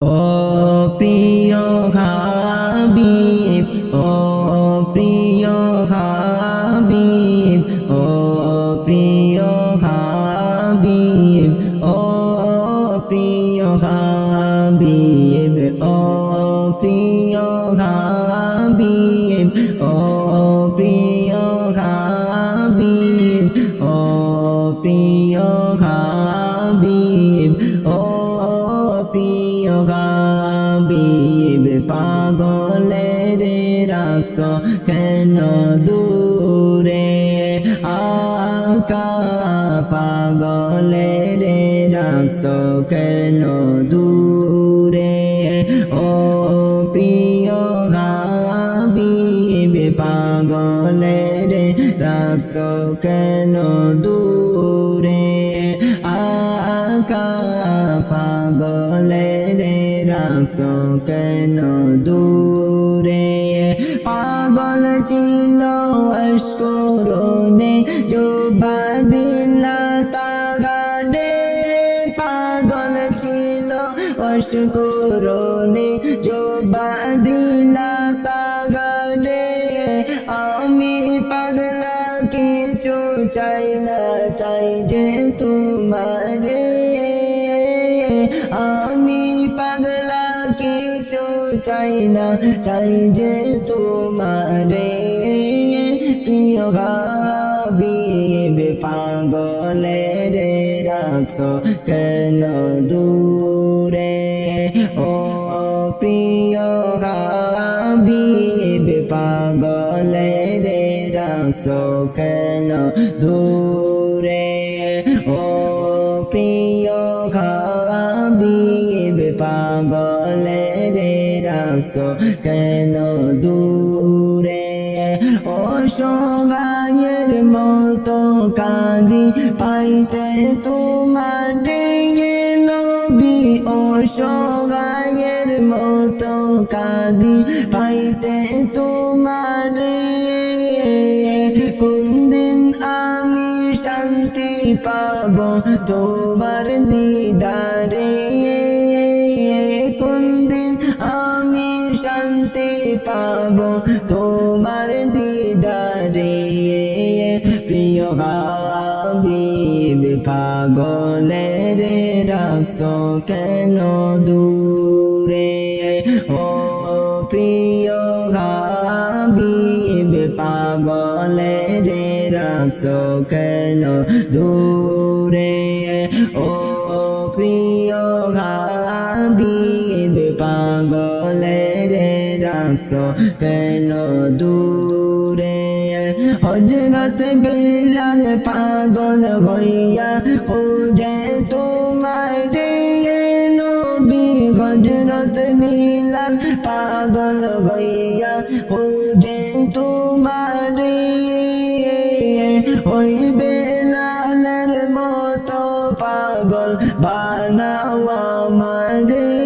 ও প্রিয় হাবিব, ও প্রিয় হাবিব, ও প্রিয় হাবিব, ও প্রিয় হাবিব, ও প্রিয় হাবিব, ও হাবিব পাগলের রাখছ কেন দূরে? আকা পাগলের রাখছ কেন দূরে? ও প্রিয় হাবিব, পাগলের রাখছ কেন দূরে কেন দূরে? পাগল ছিল অস্করণে জুবা দিলা তাগারে পাগল ছিল অস্করণে জুবা দিলা তাগারে আমি পাগলা, কিছু চাই না, চাই যে তোমারে। চাই না চাই যে তোমারে। প্রিয় গাবিব পাগলে রে রাখো কেন দূরে? ও প্রিয় গাবিব পাগলে রে রাখো কেন দূরে? ও প্রিয় খাবিব পাগলে রাখো কেন দূরে? ও সগায়ের মতো কাঁদি পাইতে তোমার নবী। ও সগায়ের মতো কাঁদি পাইতে তোমার কোন দিন আমি শান্তি পাব তোমার দিদারে? কোন দিন আমি পাব তোমার দিদারে। প্রিয় হাবিব পাগলে রে রাখো কেন দূরে? ও প্রিয় হাবিব পাগলে রে রাখো কেন দূরে? ও প্রিয় হাবিব পাগলে রাখো কেন দূরে? হজরত বিলাল পাগল হইয়া খুঁজে তোমার নবী। হজরত বিলাল পাগল হইয়া খুঁজে তোমার ওই বেলালের মতো পাগল বানাওয়া মারে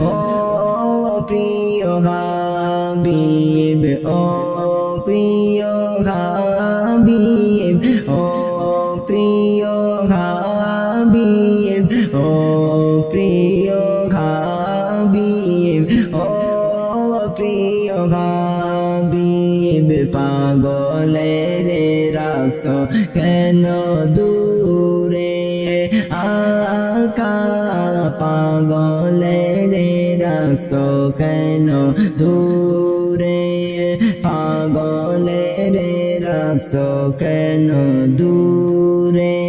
ও প্রিয় হাবিব, ও প্রিয় হাবিব, ও প্রিয় হাবিব, ও প্রিয় হাবিব, ও প্রিয় হাবিব, পাগলে কেন দূরে আকা পাগলে রে রাখো কেন দূরে পাগলে রে রাখো কেন দূরে